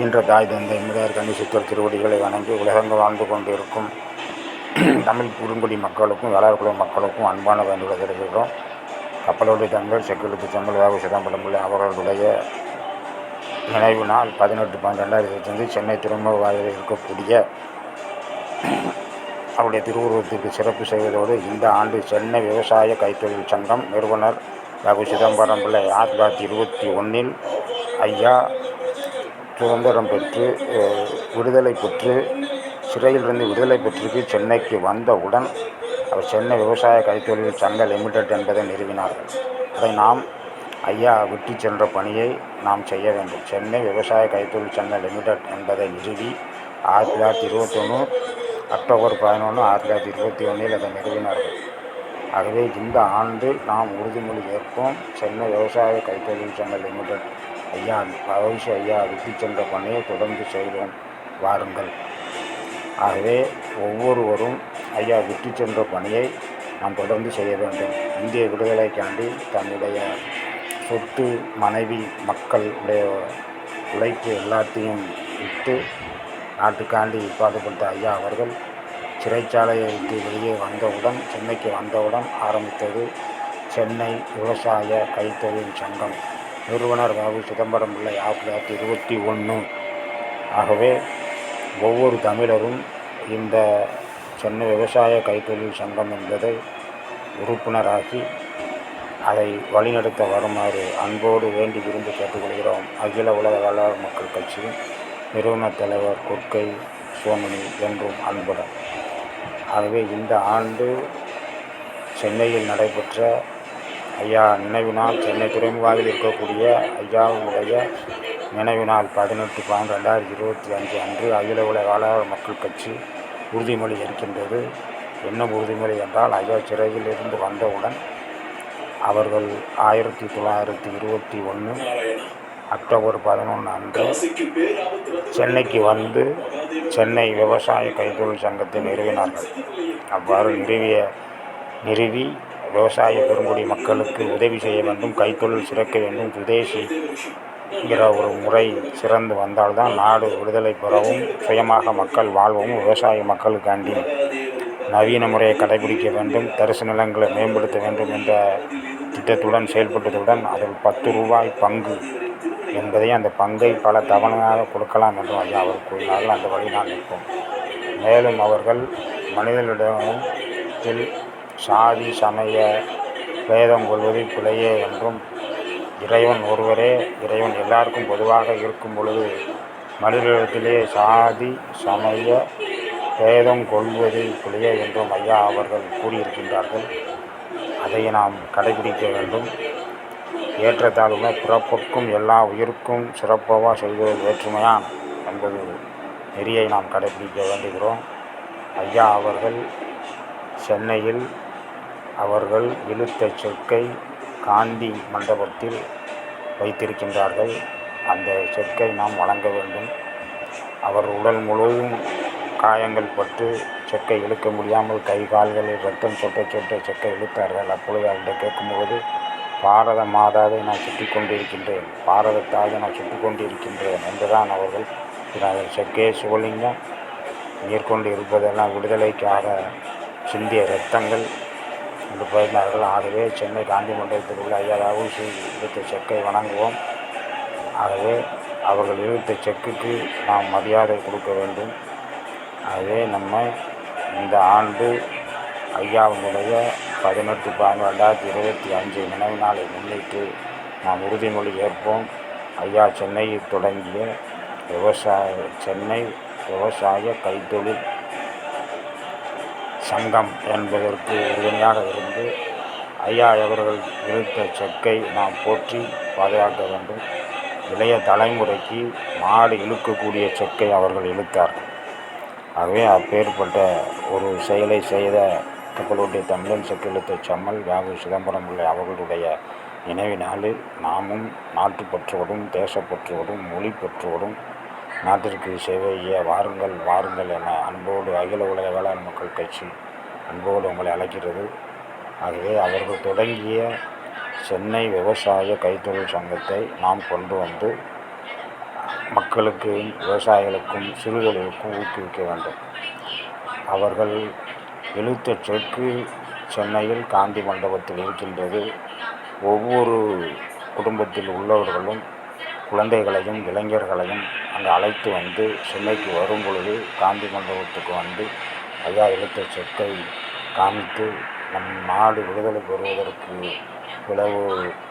ஈன்ற தாய் தந்தை முதற் கண்ணி சித்தர் திருவடிகளை வணங்கி உலகங்கள் வாழ்ந்து கொண்டிருக்கும் தமிழ் குறுங்குடி மக்களுக்கும் வேளாண்குடி மக்களுக்கும் அன்பான வேண்டுகோளை தெரிவிக்கிறோம். கப்பலோடு தமிழர் செக்கிழுத்து செம்மல் வேகு சிதம்பரம் பிள்ளை அவர்களுடைய நினைவு நாள் பதினெட்டு பன்னெண்டாயிரத்தி ரெண்டாயிரத்தி இருபத்தஞ்சு சென்னை துறைமுக வாயிலில் இருக்கக்கூடிய அவருடைய திருவுருவத்திற்கு சிறப்பு செய்வதோடு இந்த ஆண்டு சென்னை விவசாய கைத்தொழில் சங்கம் நிறுவனர் ரகு சிதம்பரம் பிள்ளை ஆயிரத்தி தொள்ளாயிரத்தி இருபத்தி ஒன்றில் ஐயா சுதந்திரம் பெற்று விடுதலை பெற்று சிறையிலிருந்து விடுதலை பெற்று சென்னைக்கு வந்தவுடன் அவர் சென்னை விவசாய கைத்தொழில் சங்க லிமிடெட் என்பதை நிறுவினார்கள். அதை நாம் ஐயா விட்டு சென்ற பணியை நாம் செய்ய வேண்டும். சென்னை விவசாய கைத்தொழில் சங்க லிமிடெட் என்பதை நிறுவி ஆயிரத்தி தொள்ளாயிரத்தி இருபத்தொன்று அக்டோபர் பதினொன்று ஆயிரத்தி தொள்ளாயிரத்தி இருபத்தி ஒன்றில் அதை நிறுவினார்கள். ஆகவே இந்த ஆண்டு நாம் உறுதிமொழி ஏற்போம். சென்னை விவசாய கைத்தொழில் சங்க லிமிடெட் ஐயா பரவசு ஐயா விட்டு சென்ற பணியை தொடர்ந்து செய்வோம் வாருங்கள். ஆகவே ஒவ்வொருவரும் ஐயா விட்டு சென்ற பணியை நாம் தொடர்ந்து செய்ய வேண்டும். இந்திய விடுதலைக்காண்டி தன்னுடைய சொத்து மனைவி மக்களுடைய உழைப்பு எல்லாத்தையும் விட்டு நாட்டுக்காண்டி பாடுபட்ட ஐயா அவர்கள் சிறைச்சாலையை விட்டு வெளியே வந்தவுடன் சென்னைக்கு வந்தவுடன் ஆரம்பித்தது சென்னை விவசாய கைத்தொழில் சங்கம். நிறுவனர் பாபு சிதம்பரம் பிள்ளை ஆயிரத்தி தொள்ளாயிரத்தி இருபத்தி ஒன்று. ஆகவே ஒவ்வொரு தமிழரும் இந்த சென்னை விவசாய கைத்தொழில் சங்கம் என்பதை உறுப்பினராகி அதை வழிநடத்த வருமாறு அன்போடு வேண்டி விரும்பி கேட்டுக்கொள்கிறோம். அகில உலக வேளாண் மக்கள் கட்சியின் நிறுவனத் தலைவர் கொற்கை சோமனி என்றும் அன்புடன். ஆகவே இந்த ஆண்டு சென்னையில் நடைபெற்ற ஐயா நினைவு நாள் சென்னை துறைமுகாவில் இருக்கக்கூடிய ஐயாவுடைய நினைவு நாள் பதினெட்டு பன்னெண்டு ரெண்டாயிரத்தி இருபத்தி அஞ்சு அன்று அகில உலக வேளாண் மக்கள் கட்சி உறுதிமொழி இருக்கின்றது என்ன உறுதிமொழி என்றால் ஐயா சிறையில் இருந்து வந்தவுடன் அவர்கள் ஆயிரத்தி தொள்ளாயிரத்தி இருபத்தி ஒன்று அக்டோபர் பதினொன்று அன்று சென்னைக்கு வந்து சென்னை விவசாய கைத்தொழில் சங்கத்தை நிறுவினார்கள். அவ்வாறு நிறுவிய நிறுவி விவசாய பெருங்குடி மக்களுக்கு உதவி செய்ய வேண்டும் கைத்தொழில் சிறக்க வேண்டும் சுதேசிங்கிற ஒரு முறை சிறந்து வந்தால்தான் நாடு விடுதலை பெறவும் சுயமாக மக்கள் வாழ்வும் விவசாய மக்களுக்காண்டி நவீன முறையை கடைபிடிக்க வேண்டும் தரிசு நிலங்களை மேம்படுத்த வேண்டும் என்ற திட்டத்துடன் செயல்பட்டதுடன் அதில் பத்து ரூபாய் பங்கு என்பதை அந்த பங்கை பல தவணையாக கொடுக்கலாம் என்றும் ஐயா அவர் கூறினார்கள். அந்த வழி நான் நிற்போம். மேலும் அவர்கள் மனிதர்களிடத்தில் சாதி சமய பேதம் கொள்வது பிழையே என்றும் இறைவன் ஒருவரே இறைவன் எல்லாருக்கும் பொதுவாக இருக்கும் பொழுது மனிதர்களிடத்திலே சாதி சமய பேதம் கொள்வது பிழையே என்றும் ஐயா அவர்கள் கூறியிருக்கின்றார்கள். அதை நாம் கடைபிடிக்க வேண்டும். ஏற்றத்தாழ்வுமே பிறப்புக்கும் எல்லா உயிருக்கும் சிறப்பாக செய்வது வேற்றுமையான் என்பது நெறியை நாம் கடைபிடிக்க வேண்டுகிறோம். ஐயா அவர்கள் சென்னையில் அவர்கள் இழுத்த சொற்கை காந்தி மண்டபத்தில் வைத்திருக்கின்றார்கள். அந்த செக்கை நாம் வழங்க வேண்டும். அவர் உடல் முழுவதும் காயங்கள் பட்டு செக்கை இழுக்க முடியாமல் கை கால்களில் ரத்தம் சொட்ட சொட்ட செக்கை இழுத்தார்கள். அப்பொழுது அவர்கிட்ட கேட்கும்போது பாரத மாதாவை நான் சுற்றி கொண்டிருக்கின்றேன் பாரத நான் சுற்றி கொண்டிருக்கின்றேன் என்றுதான் அவர்கள் செக்கே சிவலிங்கம். மேற்கொண்டு இருப்பதெல்லாம் விடுதலைக்காக சிந்திய இரத்தங்கள் என்று போயிருந்தார்கள். ஆகவே சென்னை காந்தி மண்டலத்தில் உள்ள ஐயாவது இழுத்த செக்கை வணங்குவோம். ஆகவே அவர்கள் இழுத்த செக்குக்கு நாம் மரியாதை கொடுக்க வேண்டும். ஆகவே நம்ம இந்த ஆண்டு ஐயாவினுடைய பதினெட்டு பதினொன்று ரெண்டாயிரத்தி இருபத்தி அஞ்சு நினைவு நாளை முன்னிட்டு நாம் உறுதிமொழி ஏற்போம். ஐயா சென்னையில் தொடங்கிய விவசாய சென்னை விவசாய கைத்தொழில் சங்கம் என்பதற்கு உறுதுணையாக இருந்து ஐயா அவர்கள் இழுத்த செக்கை நாம் போற்றி பாதுகாக்க வேண்டும். இளைய தலைமுறைக்கு மாடு இழுக்கக்கூடிய செக்கை அவர்கள் இழுத்தார்கள். ஆகவே அப்பேற்பட்ட ஒரு செயலை செய்த மக்களுடைய தமிழன் செக்கிழுத்த செம்மல் வேகு சிதம்பரம் உள்ள அவர்களுடைய நினைவினாலே நாளில் நாமும் நாட்டுப்பற்றோடும் தேசப்பற்றோடும் மொழிப்பற்றோடும் நாட்டிற்கு சேவை செய்ய வாருங்கள் வாருங்கள் என அன்போடு அகில உலக வேளாண் மக்கள் கட்சி அன்போடு உங்களை அழைக்கிறது. ஆகவே அவர்கள் தொடங்கிய சென்னை விவசாய கைத்தொழில் சங்கத்தை நாம் கொண்டு வந்து மக்களுக்கும் விவசாயிகளுக்கும் சிறுதொழிலுக்கும் ஊக்குவிக்க வேண்டும். அவர்கள் எழுத்த செக்கு சென்னையில் காந்தி மண்டபத்தில் இருக்கின்றது. ஒவ்வொரு குடும்பத்தில் உள்ளவர்களும் குழந்தைகளையும் இளைஞர்களையும் அங்கே அழைத்து வந்து சென்னைக்கு வரும் பொழுது காந்தி மண்டபத்துக்கு வந்து ஐயா எழுத்த செக்கை காமித்து நம் நாடு விடுதலை பெறுவதற்கு இவ்வளவு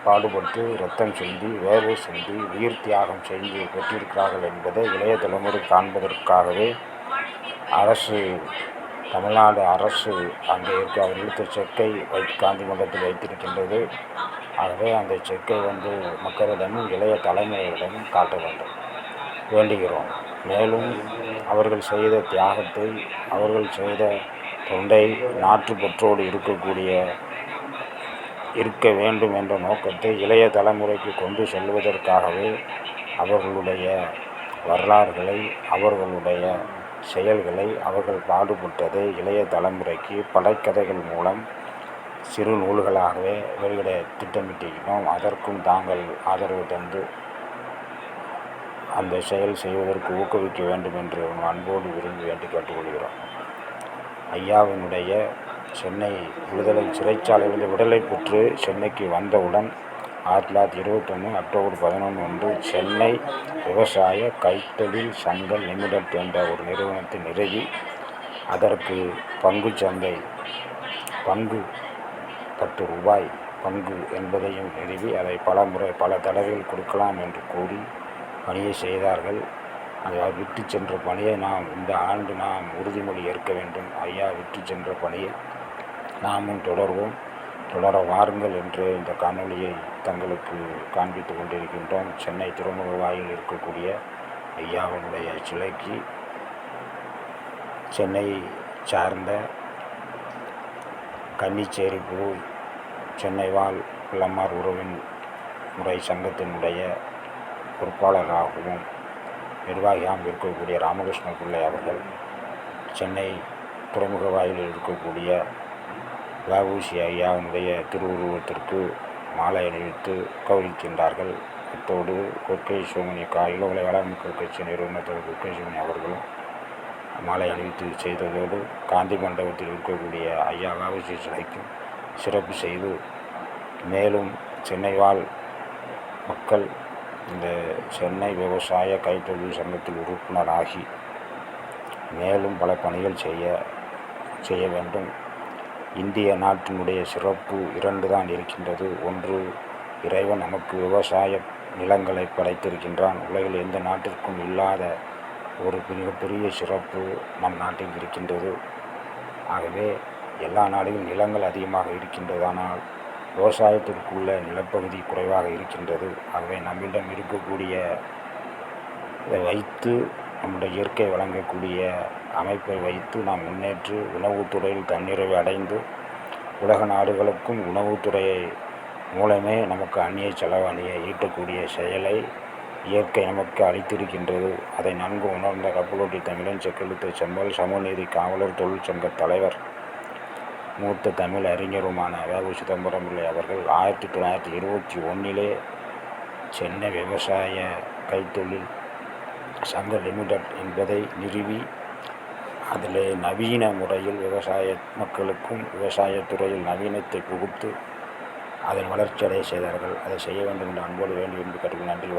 பாடுபட்டு ரத்தம் சிந்தி வேர்வை சிந்தி உயிர் தியாகம் செய்து பெற்றிருக்கிறார்கள் என்பதை இளைய தலைமுறை காண்பதற்காகவே அரசு தமிழ்நாடு அரசு அங்கே இருக்க அவர் செக்கை வை காந்தி மண்டபத்தில் வைத்திருக்கின்றது. ஆகவே அந்த செக்கை வந்து மக்களிடமும் இளைய தலைமுறையிடமும் காட்ட வேண்டும். வேண்டுகிறோம். மேலும் அவர்கள் செய்த தியாகத்தை அவர்கள் செய்த தொண்டை நாட்டுப்பற்றோடு இருக்கக்கூடிய இருக்க வேண்டும் என்ற நோக்கத்தை இளைய தலைமுறைக்கு கொண்டு செல்வதற்காகவே அவர்களுடைய வரலாறுகளை அவர்களுடைய செயல்களை அவர்கள் பாடுபட்டதை இளைய தலைமுறைக்கு படைக்கதைகள் மூலம் சிறு நூல்களாகவே வெளியிட திட்டமிட்டிருக்கிறோம். அதற்கும் தாங்கள் ஆதரவு தந்து அந்த செயல் செய்வதற்கு ஊக்குவிக்க வேண்டும் என்று அன்போடு விரும்பி வேண்டி கேட்டுக்கொள்கிறோம். ஐயாவினுடைய சென்னை விடுதலை சிறைச்சாலையில் விடுதலை பெற்று சென்னைக்கு வந்தவுடன் ஆயிரத்தி தொள்ளாயிரத்தி இருபத்தொன்று அக்டோபர் பதினொன்று அன்று சென்னை விவசாய கைத்தொழில் சங்க லிமிடெட் என்ற ஒரு நிறுவனத்தை நிறுவி அதற்கு பங்கு சந்தை பங்கு பத்து ரூபாய் பங்கு என்பதையும் நிறுவி அதை பல முறை பல தடவைகள் கொடுக்கலாம் என்று கூறி பணியை செய்தார்கள். அதை விட்டு சென்ற பணியை நாம் இந்த ஆண்டு நாம் உறுதிமொழி ஏற்க வேண்டும். ஐயா விட்டு சென்ற பணியை நாமும் தொடர்வோம். தொடர வாருங்கள் என்று இந்த காணொலியை தங்களுக்கு காண்பித்து கொண்டிருக்கின்றோம். சென்னை துறைமுக வாயில் இருக்கக்கூடிய ஐயாவினுடைய சிலைக்கு சென்னை சார்ந்த கன்னிச்சேரி குழு சென்னை வாழ் பிள்ளமார் உறவின் முறை சங்கத்தினுடைய பொறுப்பாளராகவும் நிர்வாகியாகவும் இருக்கக்கூடிய ராமகிருஷ்ண பிள்ளை அவர்கள் சென்னை துறைமுக வாயிலில் இருக்கக்கூடிய வஉசி ஐயாவினுடைய திருவுருவத்திற்கு மாலை அணிவித்து கௌரிக்கின்றார்கள் அத்தோடு கொற்கை சோமனி கா இளவலை வேளாண் கட்சி நிறுவனத்தில் கொற்கை சோமனி அவர்களும் மாலை அணிவித்து செய்ததோடு காந்தி மண்டபத்தில் இருக்கக்கூடிய ஐயா வஉசி சிலைக்கும் சிறப்பு செய்து மேலும் சென்னை வாழ் மக்கள் இந்த சென்னை விவசாய கைத்தொழில் சங்கத்தில் உறுப்பினராகி மேலும் பல பணிகள் செய்ய செய்ய வேண்டும். இந்திய நாட்டினுடைய சிறப்பு இரண்டு தான் இருக்கின்றது. ஒன்று இறைவன் நமக்கு விவசாய நிலங்களை படைத்திருக்கின்றான். உலகில் எந்த நாட்டிற்கும் இல்லாத ஒரு மிகப்பெரிய சிறப்பு நம் நாட்டில் இருக்கின்றது. ஆகவே எல்லா நாடுகளும் நிலங்கள் அதிகமாக இருக்கின்றதானால் விவசாயத்திற்குள்ள நிலப்பகுதி குறைவாக இருக்கின்றது. ஆகவே நம்மிடம் இருக்கக்கூடிய இதை வைத்து நம்முடைய இயற்கை வழங்கக்கூடிய அமைப்பை வைத்து நாம் முன்னேற்று உணவுத்துறையில் தன்னிறைவு அடைந்து உலக நாடுகளுக்கும் உணவுத்துறையை மூலமே நமக்கு அந்நிய செலவணியை ஈட்டக்கூடிய செயலை இயற்கை நமக்கு அளித்திருக்கின்றது. அதை நன்கு உணர்ந்த கப்பலோட்டி தமிழன் செக்கெழுத்து செம்மல் சமூகநீதி காவலர் தொழிற்சங்க தலைவர். மூத்த தமிழ் அறிஞருமான வேவு சிதம்பரம் பிள்ளை அவர்கள் ஆயிரத்தி தொள்ளாயிரத்தி இருபத்தி ஒன்றிலே சென்னை விவசாய கைத்தொழில் சங்க லிமிடெட் என்பதை நிறுவி அதில் நவீன முறையில் விவசாய மக்களுக்கும் விவசாயத்துறையில் நவீனத்தை புகுத்து அதன் வளர்ச்சியடைய செய்தார்கள். அதை செய்ய வேண்டும் என்று அன்போடு வேண்டும் என்று கேட்டுக்கொண்டு நன்றி